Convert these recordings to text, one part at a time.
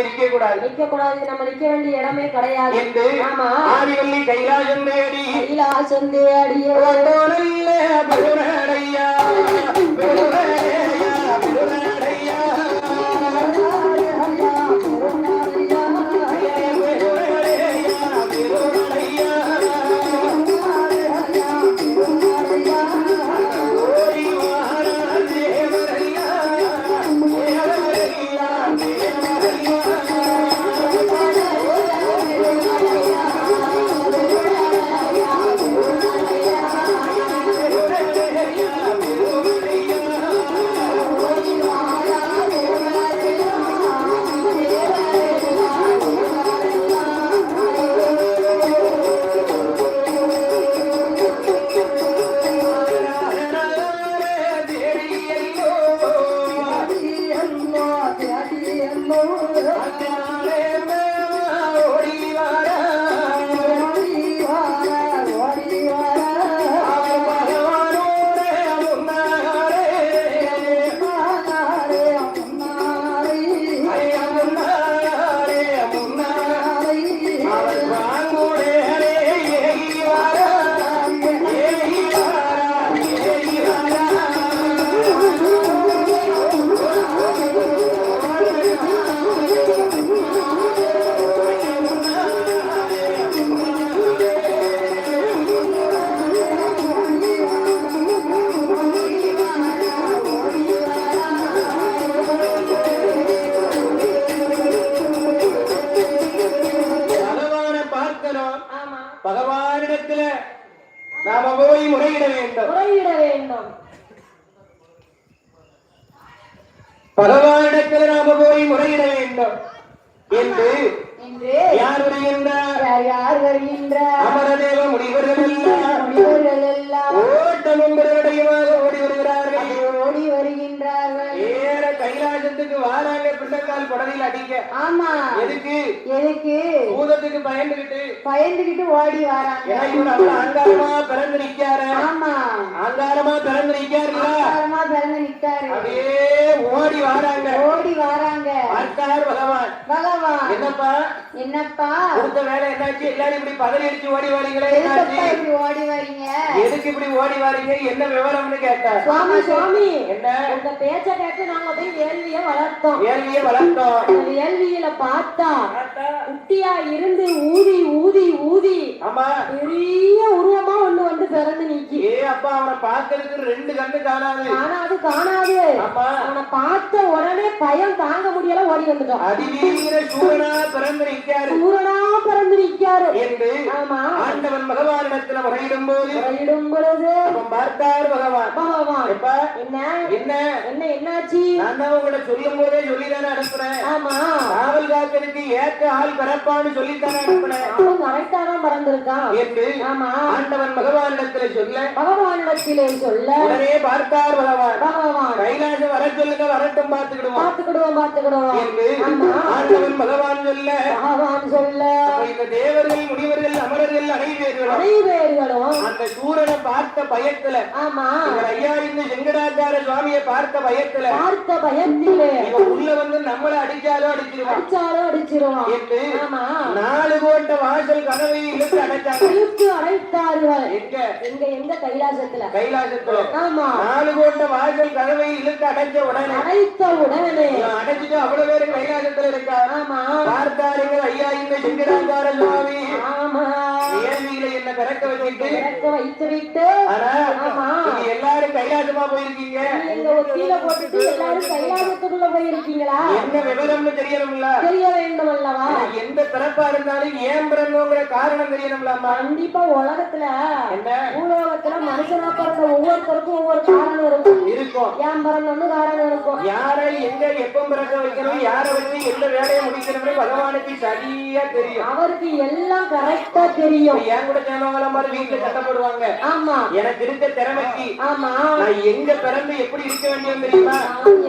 இங்க இருக்க கூடாது நிக்க கூடாது நம்ம நிக்க வேண்டிய இடமே கிடையாது. என்று ஆமா. ஆதிவள்ளி கைலாசம் தேடி கைலாசம் பகவானிடத்துல நாம போய் முறையிட வேண்டும் முறையிட வேண்டும் பகவானிடத்துல நாம போய் முறையிட வேண்டும் என்று யார் வருகின்றார் யார் யார் வருகின்றார் அமரதேவ முனிவர்கள் எல்லாம் முனிவர்கள் எல்லாம் ஓட்டமும் பெருவடையுமாக ஓடி வருகிறார்கள் ஓடி வருகின்றார்கள் ஏற கைலாசத்துக்கு வாராங்க பிள்ளைக்கால் குடலில் அடிக்க ஆமா. எதுக்கு? எதுக்கு? பூதத்துக்கு பயந்துகிட்டு. பயந்துகிட்டு ஓடி வராங்க. அங்காரமா பிறந்து நிக்காரு. ஆமா. அங்காரமா பிறந்து நிக்காருங்களா ஆதாரமா பிறந்து நிக்காரு. அப்படியே ஓடி வாராங்க. ஓடி வராங்க. பார்த்தார் பகவான். பகவான். என்னப்பா? என்னப்பா? கொடுத்த வேலை என்னாச்சு? எல்லாரும் இப்படி பதறி அடிச்சு ஓடி வாரீங்களே இப்படி ஓடி வரீங்க? எதுக்கு இப்படி ஓடி வாரீங்க? என்ன விவரம்னு கேட்டார். சுவாமி சுவாமி. என்ன? உங்க பேச்ச கேட்டு நாங்க போய் வேள்விய வளர்த்தோம். வேலையே வளர்த்தோம். அந்த வேள்வியில பார்த்தா குட்டியா இருந்து ஊதி ஊதி ஊதி ஆமா. பெரிய உருவமா ஒண்ணு வந்து பிறந்து நிக்கி. ஏ அப்பா அவனை பார்க்கறதுக்கு ரெண்டு கண்ணு காணாது. காணாது காணாது. அவனை பார்த்த உடனே பயம் தாங்க முடியல ஓடி வந்துட்டோம். அதிவீர சூரனா பிறந்து நிற்காரு. சூரனா பிறந்து நிக்காரு என்று ஆமா. ஆண்டவன் பகவானிடத்துல முறையிடும் போது முறையிடும் பொழுது அவன் பார்த்தார் பகவான். பகவான். எப்பா? என்ன? என்ன? என்ன என்னாச்சு? நான் தான் உங்களை சொல்லும் போதே சொல்லிதானே அனுப்புறேன் ஆமா. காவல் காக்கனுக்கு ஏற்ற ஆள் பிறப்பான்னு சொல்லித்தானே அனுப்புனேன். அவன் கரெக்டா தான் பிறந்திருக்கான் என்று ஆமா. ஆண்டவன் பகவானிடத்துல சொல்ல பகவானிடத்திலே சொல்ல உடனே பார்த்தார் பகவான். பகவான். கைலாசம் வர சொல்லுங்க வரட்டும் பார்த்துக்கிடுவோம். பார்த்துக்கிடுவோம் பார்த்துக்கிடுவோம். என்று ஆண்டவன் பகவான் சொல்ல பகவான் சொல்ல இந்த தேவர்கள் முனிவர்கள் அமரர்கள் அனைவர்களும் அனைவர்களும் அந்த சூரனை பார்த்த பயத்துல ஆமா. இவர் ஐயா இந்த செங்கடாச்சார சுவாமியை பார்த்த பயத்துல பார்த்த பயத்திலே உள்ள வந்து நம்மள அடிச்சாலோ அடிச்சிருவான். அடிச்சாலும் அடிச்சிருவான். என்று ஆமா. நாலு கோட்ட வாசல் கதவை இழுத்து அடைச்சாங்க. இழுத்து அடைத்தார்கள். எங்க? எங்க எங்க கைலாசத்துல? கைலாசத்துல. ஆமா. நாலு கோட்ட வாசல் கதவை இழுத்து அடைச்ச உடனே அடைத்த உடனே அடைச்சிட்டு அவ்வளவு பேரு கைலாசத்துல இருக்கா? ஆமா. பார்த்தாருங்க ஐயா இந்த செங்கடாச்சார சுவாமி. வச்சுட்டு வைத்து விட்டு. நீங்க எல்லாரும் கைலாசமா போயிருக்கீங்க. நீங்க போட்டுட்டு எல்லாரும் கைலாசத்துக்குள்ள போயிருக்கீங்களா? என்ன விவரம்னு தெரியணும்ல? தெரிய வேண்டும் அல்லவா? எந்த பிறப்பா இருந்தாலும் ஏன் பிறந்தோங்கிற காரணம் தெரியணும்லாமா கண்டிப்பா உலகத்துல என்ன? பூலோகத்துல மனுஷனா பிறந்த ஒவ்வொருத்தருக்கும் ஒவ்வொரு காரணம் இருக்கும். இருக்கும். ஏன் பிறந்தோம்னு காரணம் இருக்கும். யாரை எங்க எப்ப பிறக்க வைக்கணும் யாரை வச்சு எந்த வேலையை முடிக்கணும்னு பகவானுக்கு சரியா தெரியும். அவருக்கு எல்லாம் கரெக்டா தெரியும். என் கூட சேர்ந்தவங்க பெரியவங்கள மாதிரி வீட்டுல சண்டை போடுவாங்க. ஆமா. எனக்கு இருக்க திறமைக்கு ஆமா. நான் எங்க பிறந்து எப்படி இருக்க வேண்டியது தெரியுமா?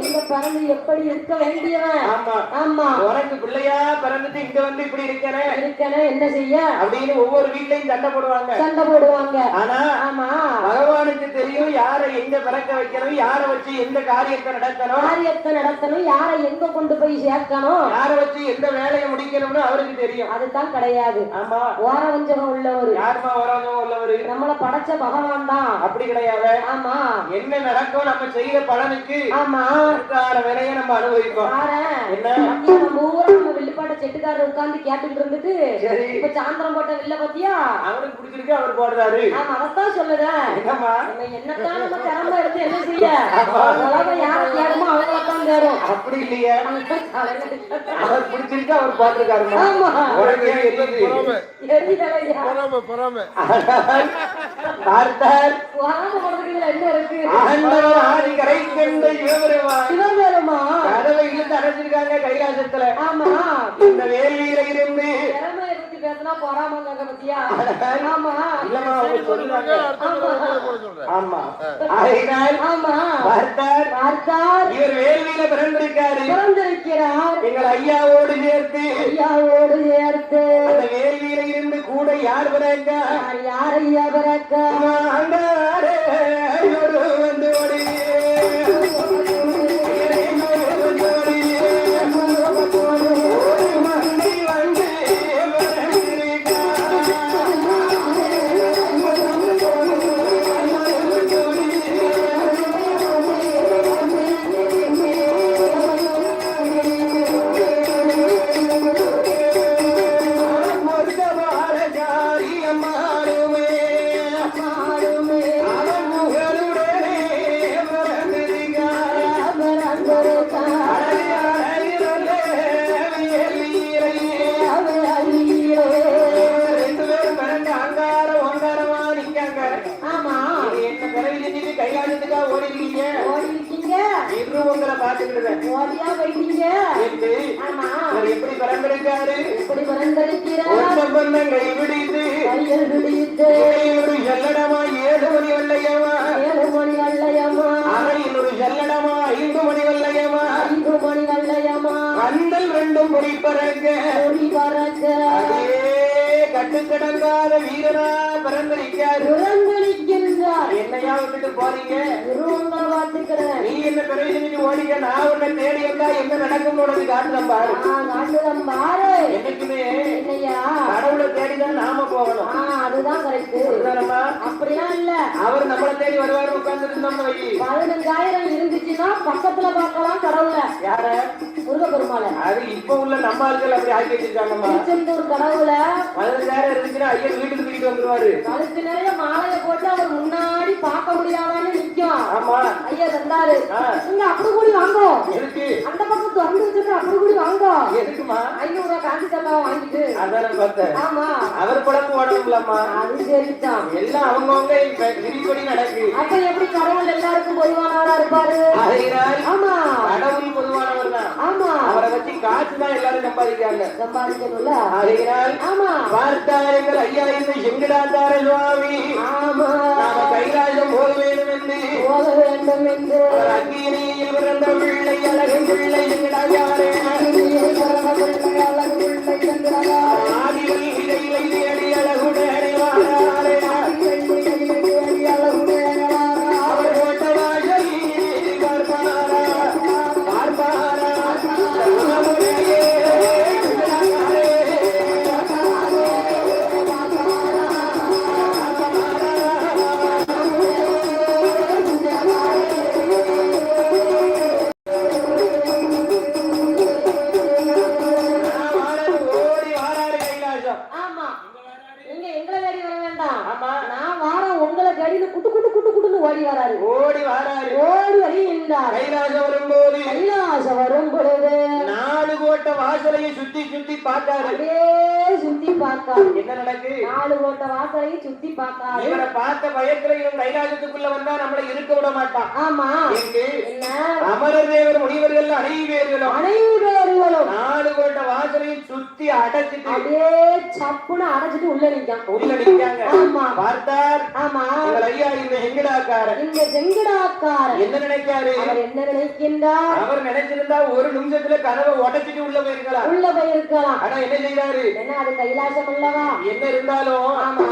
எங்க பிறந்து எப்படி இருக்க வேண்டியவன்? ஆமா. ஆமா. உனக்கு பிள்ளையா பிறந்துட்டு இங்க வந்து இப்படி இருக்கிறேன் இருக்கனே என்ன செய்ய? அப்படின்னு ஒவ்வொரு வீட்லயும் சண்டை போடுவாங்க. சண்டை போடுவாங்க. ஆனா ஆமா. பகவானுக்கு தெரியும் யாரை எங்க பிறக்க வைக்கணும் யாரை வச்சு எந்த காரியத்தை நடத்தணும் காரியத்தை நடத்தணும் யாரை எங்க கொண்டு போய் சேர்க்கணும்? யாரை வச்சு எந்த வேலையை முடிக்கணும்னு அவருக்கு தெரியும். அதுதான் கிடையாது. ஆமா. ஓர வஞ்சகம் உள்ளவர் யாருமா உள்ளவரு நம்மள படைச்ச பகவான் தான். அப்படி கிடையாது. ஆமா. என்ன நடக்கும் நம்ம செய்யற பலனுக்கு ஆமா. அதுக்கான விலையை நம்ம அனுபவிப்போம். பாரேன். என்ன? பூரா நம்ம வில்லுப்பாட்ட செட்டுக்காரர் உட்கார்ந்து கேட்டுட்டு இருந்துட்டு இப்ப சாந்திரம் போட்ட வில்ல பத்தியா? அவனுக்கு பிடிச்சிருக்கு அவர் போடுறாரு. ஆமா அதத்தான் சொல்லுறேன் நம்ம என்னத்தான் நம்ம திறமை எடுத்து என்ன செய்ய? யார தேடுமோ அவங்களத்தான் தேடும் அப்படி இல்லையே. அவர் பிடிச்சிருக்கு அவர் போட்டிருக்காருமா ஆமா. உனக்கு? எரியலையா பொறாம. பார்த்தால் ஆண்டவர் ஆதி கரை கண்ட சிவபெருமான் சிவபெருமா? கதவை இழுத்து அடைச்சிருக்காங்க கைலாசத்துல. ஆமா. இந்த வேலியில இருந்து. பேசினா பொறாமங்க பத்தியா? ஆமா. அவங்க சொல்றாங்க. சொல்றேன். ஆமா. ஆகையினால் ஆமா. பார்த்தார். பார்த்தார். இவர் வேள்வியில பிறந்திருக்காரு. பிறந்திருக்கிறார். எங்கள் ஐயாவோடு சேர்த்து. ஐயாவோடு சேர்த்து. அந்த வேள்வியில இருந்து கூட யார் பிறக்க? யார் யாரையா பிறக்க? ஆண்டாரே ஓடியா போயிட்டீங்க? என்று ஆமா. எப்படி பிறந்திருக்காரு இப்படி பிறந்திருக்கிறார் சொந்த பந்தங்களை விடித்து கையில் பிடித்து ஒரு செல்லடமா ஏழு மணி வெள்ளையமா ஏழு மணி வல்லையம்மா அறையில் ஒரு செல்லடமா ஐந்து மணி ஐந்து மணி வல்லையம்மா கந்தல் ரெண்டும் பொடி பறக்க. பொடி பறக்க. கட்டுக்கடங்காத வீரனா என்னையா விட்டுட்டு போறீங்க? உருவங்களை பார்த்துக்கிறேன் நீ என்ன செஞ்சுட்டு ஓடிக்க நான் உன்னை தேடி என்ன நடக்கும் உனக்கு பாரு. பாரு. என்னைக்குமே இல்லையா கடவுளை தேடிதான் நாம போகணும். அதுதான் கரெக்ட்? அப்படிலாம் இல்ல. அவர் நம்மளை தேடி வருவாரு உட்கார்ந்து இருந்தோம்னு வை பதினஞ்சாயிரம் இருந்துச்சுன்னா பக்கத்துல பார்க்கலாம் கடவுள. யார? முருகப்பெருமாள அது இப்ப உள்ள நம்ம ஆட்கள் அப்படி ஆக்கி வச்சிருக்காங்கம்மா. திருச்செந்தூர் கடவுள. பதினஞ்சாயிரம் இருந்துச்சுன்னா ஐயர் வீட்டுக்கு தூக்கிட்டு வந்துருவாரு. கழுத்து நிறைய மாலையை போட்டு அவர் முன்னாடி பார்க்க முடியாதான்னு நிக்கும் ஆமா. ஐயா தந்தாரு. ஆ. இங்க அப்படி கூடி வாங்கோ. எதுக்கு? அந்த பக்கம் திறந்து வச்சுட்டு அப்படி கூடி வாங்கோ. எதுக்குமா ஐநூறு ரூபாய் காந்தி சட்டாவை வாங்கிட்டு. அதான பார்த்தேன். ஆமா. அவர் குழம்பு உடம்புலம்மா அது சரிதான் எல்லாம் அவங்கவுங்க இப்ப விதிப்படி நடக்கு. அப்ப எப்படி கடவுள் எல்லாருக்கும் பொதுவானவரா இருப்பாரு? ஆகையினால் ஆமா. கடவுள் பொதுவானவர் தான் ஆமா. அவரை வச்சு காசு தான் எல்லாரும் சம்பாதிக்காங்க சம்பாதிக்கணும்ல? ஆகையினால் ஆமா. பார்த்தார்கள் ஐயா இந்த எங்கடாந்தார சுவாமி. ஆமா. நாம கைலாசம் போக வேண்டும் என்று போக வேண்டும் என்று அவர் அக்கினியில் பிறந்த பிள்ளை அழகு பிள்ளை எங்கடாயாரே ஆதிவல் தேடின்னு குட்டு குட்டு குட்டு குட்டுன்னு ஓடி வராரு. ஓடி வாராரு. ஓடி வருகின்றார் கைலாசம் வரும்போது. கைலாசம் வரும் பொழுது நாலு கோட்டை வாசலையும் சுத்தி சுத்தி பார்த்தாரு. சுத்தி பார்த்தார். என்ன நடக்கு? நாலு ஓட்ட வாசலையும் சுத்தி பார்த்தாரு. இவரை பார்த்த பயத்துல இவன் கைலாசத்துக்குள்ள வந்தா நம்மளை இருக்க விட மாட்டான். ஆமா. என்ன? அமரர் தேவர் முனிவர்கள் அனைவர்களும் அனைவர்களும் நாலு கோட்டை வாசலையும் சுத்தி அடைச்சிட்டு அப்படியே சப்புன்னு அடைச்சிட்டு உள்ள நிக்கான் உள்ள நிக்காங்க ஆமா. பார்த்தார். ஆமா. எங்கள் ஐயா இந்த எங்கடாக்காரன் இந்த செங்கடாக்காரன். என்ன நினைக்காரு? அவர் என்ன நினைக்கின்றார்? அவர் நினைச்சிருந்தா ஒரு நிமிஷத்துல கதவை உடைச்சிட்டு உள்ள போயிருக்கலாம். உள்ள போயிருக்கலாம். ஆனா என்ன செய்தாரு என்ன அது கைலாசம் அல்லவா? என்ன இருந்தாலும் ஆமா.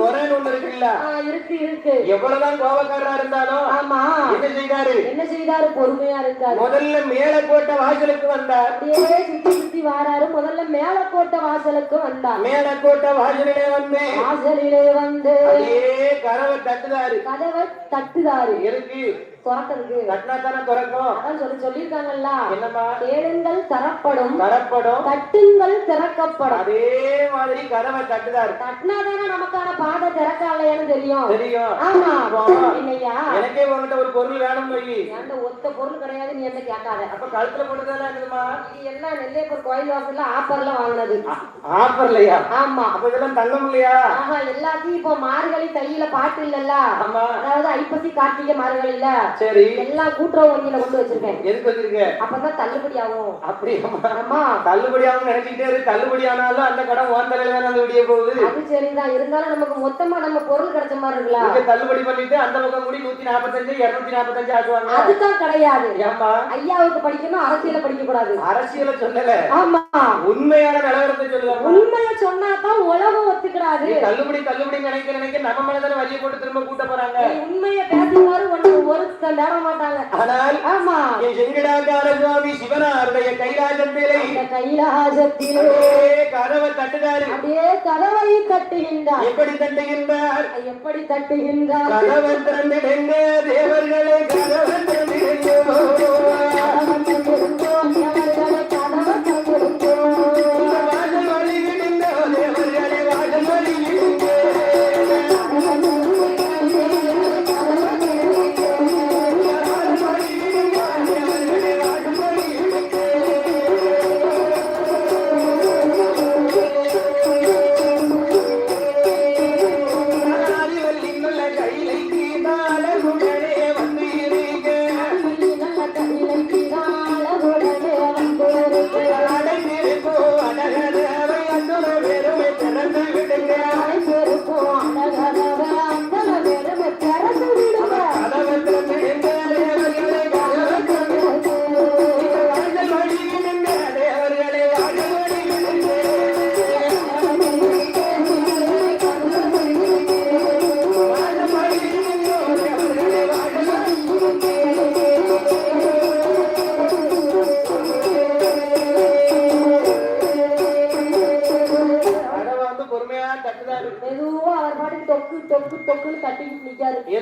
முறைன்னு ஒண்ணு இருக்குல்ல இருக்கு இருக்கு. எவ்வளவுதான் கோபக்காரரா இருந்தாலும் ஆமா. என்ன செய்தாரு? என்ன செய்தாரு? பொறுமையா இருக்காரு. முதல்ல மேல கோட்டை வாசலுக்கு வந்தார். அப்படியே சுத்தி சுத்தி வாராரு. முதல்ல மேலக்கோட்டை வாசலுக்கு வந்தார். மேல கோட்டை வாசலிலே வந்து வாசலிலே வந்து கதவை தட்டுதாரு. கதவை தட்டுதாரு. இருக்கு. திறக்கிறதுக்கு தட்டினா தானே திறக்கும் அதான் சொல்லி சொல்லியிருக்காங்கல்ல. என்னம்மா? தேடுங்கள் தரப்படும். தரப்படும். தட்டுங்கள் திறக்கப்படும். அதே மாதிரி கதவை தட்டுதாரு. தட்டினாதானே நமக்கான பாதை திறக்கலையான்னு தெரியும். தெரியும். ஆமா. இல்லையா? எனக்கே உங்ககிட்ட ஒரு பொருள் வேணும் போய் ஒத்த பொருள் கிடையாது நீ என்ன கேட்காத. அப்ப கழுத்துல போட்டுதானே இருக்குதுமா இது எல்லாம் நெல்லையப்பர் கோயில் வாசல்ல ஆஃபர்ல வாங்கினது. ஆஃபர்லையா ஆமா. அப்ப இதெல்லாம் தங்கம் இல்லையா? ஆஹா எல்லாத்தையும் இப்போ மார்கழி தையில பாட்டு இல்லல்ல. அதாவது ஐப்பசி கார்த்திகை மார்கழில சரி. எல்லாம் கூட்டுறவு வங்கியில கொண்டு வச்சிருக்கேன். எதுக்கு வச்சிருக்க அப்பதான் தள்ளுபடி ஆகும். அப்படியாம்மா. ஆமா தள்ளுபடி ஆகும் நினைச்சிட்டே இரு. தள்ளுபடி ஆனாலும் அந்த கடன் உன் தலையில தானே அந்த விடிய போகுது. அது சரிதான். இருந்தாலும் நமக்கு மொத்தமா நம்ம பொருள் கிடைச்ச மாதிரி இருக்குல்ல. இங்க தள்ளுபடி பண்ணிட்டு அந்த பக்கம் கூடி நூத்தி நாற்பத்தஞ்சு இருநூத்தி நாற்பத்தஞ்சு ஆக்குவாங்க. அதுதான் கிடையாது. ஏம்மா? ஐயாவுக்கு படிக்கணும் அரசியல படிக்க கூடாது அரசியல சொல்லல. ஆமா. உண்மையான நிலவரத்தை சொல்லுவாங்க உண்மைய சொன்னாதான் உலகம் ஒத்துக்கிறாரு நீ தள்ளுபடி தள்ளுபடி நினைக்க நினைக்க நம்ம மேலதானே வழியை போட்டு திரும்ப கூட்ட போறாங்க. உண்மைய பேசினாரு ஒண்ணு ஒரு தேட மாட்டாங்க. ஆனால் ஆமா. என் செங்கடாக்கார சுவாமி சிவனாருடைய இந்த கைலாசத்திலே கதவை தட்டுதாரு அப்படியே கதவை தட்டுகின்றார் எப்படி தட்டுகின்றார்? எப்படி தட்டுகின்றார்? கதவை திறந்திடுங்க தேவர்களை கதவை திறந்திடுங்க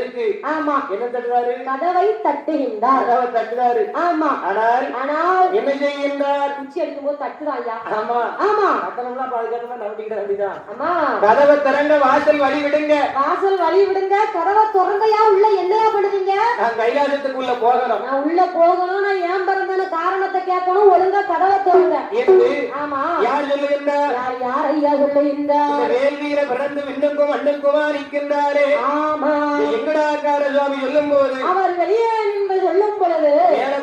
எதுக்கு? ஆமா. என்ன தட்டுதாரு கதவை தட்டுகின்றார். கதவை தட்டுதாரு ஆமா. ஆனால் ஆனால் என்ன செய்கின்றார்? குச்சி அடிக்கும் போது தட்டுதான் ஐயா? ஆமா. ஆமா. கட்டணம்லாம் பாதுகாத்தமா நம்பிக்கிற வேண்டிதான் ஆமா. கதவை திறங்க வாசல் வழி விடுங்க. வாசல் வழி விடுங்க. கதவை திறந்தையா உள்ள என்னையா பண்ணுவீங்க? நான் கைலாசத்துக்குள்ள போகணும். நான் உள்ள போகணும். நான் ஏன் பிறந்தன காரணத்தை கேட்கணும். ஒழுங்கா கதவை திறங்க. ஆமா. யார் சொல்லுகின்றார்? யார் யார் ஐயா சொல்லுகின்றார்? வேல்வீர பிறந்து விண்ணுக்கும் மண்ணுக்குமா நிற்கின்றாரே ஆமா எங்கடாக்கார சுவாமி? சொல்லும் போது அவர் வெளியே நின்று சொல்லும் பொழுது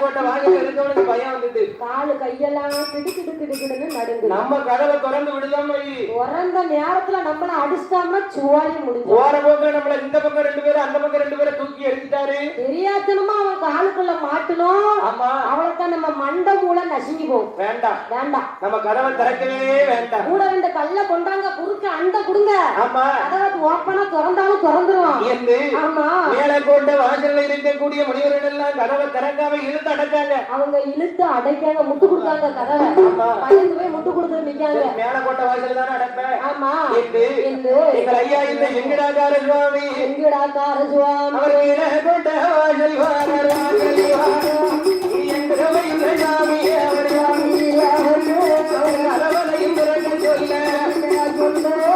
இருக்கவனுக்கு பயம் வந்துட்டு. காலு கையெல்லாம் கிடு கிடு கிடு கிடுன்னு நடுங்கு நம்ம கதவை திறந்து விடுதோம் வை. பிறந்த நேரத்துல நம்மள அடிச்சிட்டாங்கன்னா சுவாலி முடிஞ்சு போக்குல நம்மள இந்த பக்கம் ரெண்டு பேரும் அந்த பக்கம் ரெண்டு பேரும் தூக்கி எடுத்துட்டாரு தெரியாதனமா அவன் காலுக்குள்ள மாட்டணும் ஆமா. அவளுக்கு நம்ம மண்டை மூளை நசுங்கி போகும். வேண்டாம். வேண்டாம். நம்ம கதவை திறக்கவே வேண்டாம். கூட ரெண்டு கல்ல கொண்டாங்க குறுக்க அண்ட கொடுங்க. ஆமா. கதவை ஓப்பனா திறந்தாலும் திறந்துருவான் ஆமா. மேலக்கோட்டை வாசல்ல இருக்கக்கூடிய முனிவர்கள் எல்லாம் கதவை திறக்காம இழுத்து அடைச்சாங்க அவங்க இழுத்து அடைக்காங்க முட்டு கொடுத்தாங்க கதவை. பயந்து போய் முட்டு கொடுத்து நிக்காங்க மேலக்கோட்டை வாசல் தானே அடைப்பேன் ஆமா என்று எங்கள் ஐயா இந்த எங்கடாக்கார சுவாமி எங்கடா கார சுவாமி அவர் வாசல் வாசல் திறக்க சொல்ல